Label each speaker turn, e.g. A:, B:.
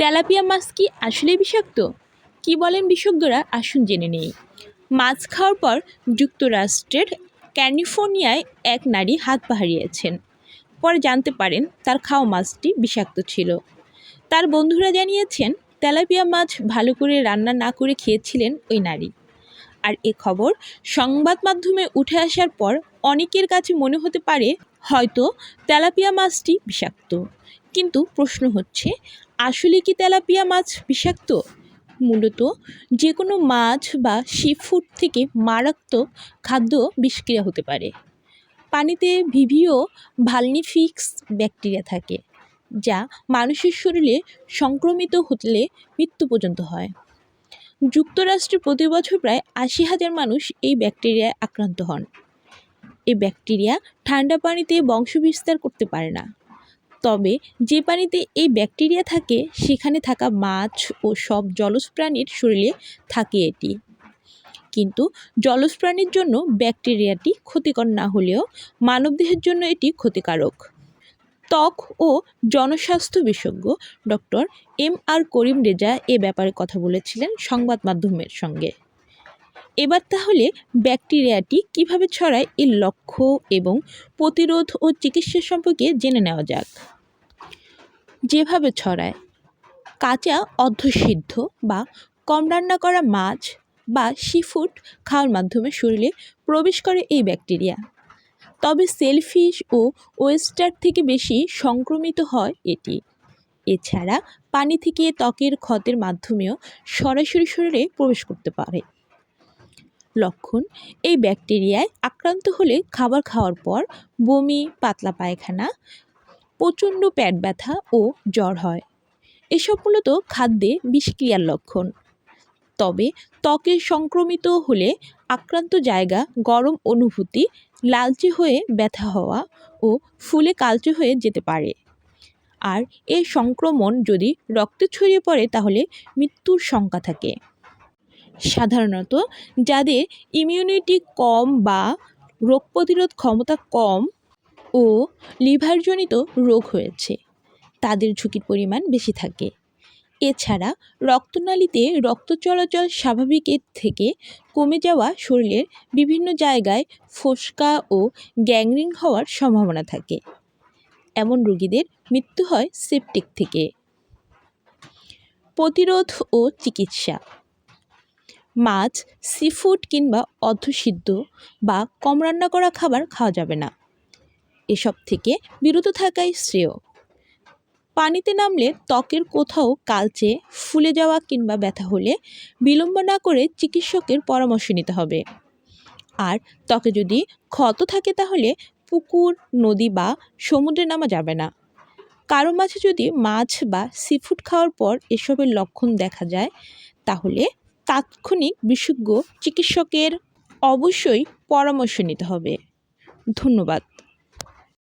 A: Tilapia মাছ কি আসলে বিষাক্ত? কি বলেন বিশেষজ্ঞরা? আসুন জেনে নেই। মাছ খাওয়ার পর যুক্তরাষ্ট্রের ক্যালিফোর্নিয়ায় এক নারী হাত পা হারিয়েছেন পরে জানতে পারেন তার খাওয়া মাছটি বিষাক্ত ছিল। তার বন্ধুরা জানিয়েছেন, তেলাপিয়া মাছ ভালো করে রান্না না করে খেয়েছিলেন ওই নারী। আর এ খবর সংবাদ মাধ্যমে উঠে আসার পর অনেকের কাছে মনে হতে পারে, হয়তো তেলাপিয়া মাছটি বিষাক্ত। কিন্তু প্রশ্ন হচ্ছে, আসলে কি তেলাপিয়া মাছ বিষাক্ত? মূলত যে কোনো মাছ বা সি ফুড থেকে মারাত্মক খাদ্য বিষক্রিয়া হতে পারে। পানিতে ভিভিও ভালনিফিক্স ব্যাকটেরিয়া থাকে, যা মানুষের শরীরে সংক্রমিত হলে মৃত্যু পর্যন্ত হয়। যুক্তরাষ্ট্রে প্রতি বছর প্রায় আশি হাজার মানুষ এই ব্যাকটেরিয়ায় আক্রান্ত হন। এই ব্যাকটেরিয়া ঠান্ডা পানিতে বংশবিস্তার করতে পারে না। তবে যে পানিতে এই ব্যাকটেরিয়া থাকে, সেখানে থাকা মাছ ও সব জলজ প্রাণীর শরীরে থাকে এটি। কিন্তু জলজ প্রাণীর জন্য ব্যাকটেরিয়াটি ক্ষতিকর না হলেও মানবদেহের জন্য এটি ক্ষতিকারক। ত্বক ও জনস্বাস্থ্য বিশেষজ্ঞ doctor M R Karim Reza এ ব্যাপারে কথা বলেছিলেন সংবাদ মাধ্যমের সঙ্গে। এবার তাহলে ব্যাকটেরিয়াটি কীভাবে ছড়ায় এর লক্ষ্য এবং প্রতিরোধ ও চিকিৎসা সম্পর্কে জেনে নেওয়া যাক। যেভাবে ছড়ায়, কাঁচা অর্ধসিদ্ধ বা কম রান্না করা মাছ বা সিফুড খাওয়ার মাধ্যমে শরীরে প্রবেশ করে এই ব্যাকটেরিয়া। তবে সেলফিশ ও ওয়েস্টার থেকে বেশি সংক্রমিত হয় এটি। এছাড়া পানি থেকে ত্বকের ক্ষতের মাধ্যমেও সরাসরি শরীরে প্রবেশ করতে পারে। লক্ষণ। এই ব্যাকটেরিয়ায় আক্রান্ত হলে খাবার খাওয়ার পর বমি, পাতলা পায়খানা, প্রচণ্ড পেট ব্যথা ও জ্বর হয়। এসব মূলত খাদ্যে বিষক্রিয়ার লক্ষণ। তবে ত্বকে সংক্রমিত হলে আক্রান্ত জায়গা গরম অনুভূতি, লালচে হয়ে ব্যথা হওয়া ও ফুলে কালচে হয়ে যেতে পারে। আর এই সংক্রমণ যদি রক্তে ছড়িয়ে পড়ে তাহলে মৃত্যুর শঙ্কা থাকে। সাধারণত, যাদের ইমিউনিটি কম বা রোগ প্রতিরোধ ক্ষমতা কম ও লিভারজনিত রোগ হয়েছে, তাদের ঝুঁকির পরিমাণ বেশি থাকে। এছাড়া রক্তনালীতে রক্ত চলাচল স্বাভাবিকের থেকে কমে যাওয়া শরীরের বিভিন্ন জায়গায় ফোসকা ও গ্যাংরিং হওয়ার সম্ভাবনা থাকে। এমন রোগীদের মৃত্যু হয় সেপটিক থেকে। প্রতিরোধ ও চিকিৎসা মাছ সিফুড কিংবা অর্ধসিদ্ধ বা কম রান্না করা খাবার খাওয়া যাবে না। এসব থেকে বিরত থাকাই শ্রেয়। পানিতে নামলে ত্বকের কোথাও কালচে, ফুলে যাওয়া কিংবা ব্যথা হলে বিলম্ব না করে চিকিৎসকের পরামর্শ নিতে হবে। আর ত্বকে যদি ক্ষত থাকে তাহলে পুকুর, নদী বা সমুদ্রে নামা যাবে না। কারও মাঝে যদি মাছ বা সিফুড খাওয়ার পর এসবের লক্ষণ দেখা যায়, তাহলে তাৎক্ষণিক বিশেষজ্ঞ চিকিৎসকের অবশ্যই পরামর্শ নিতে হবে। ধন্যবাদ।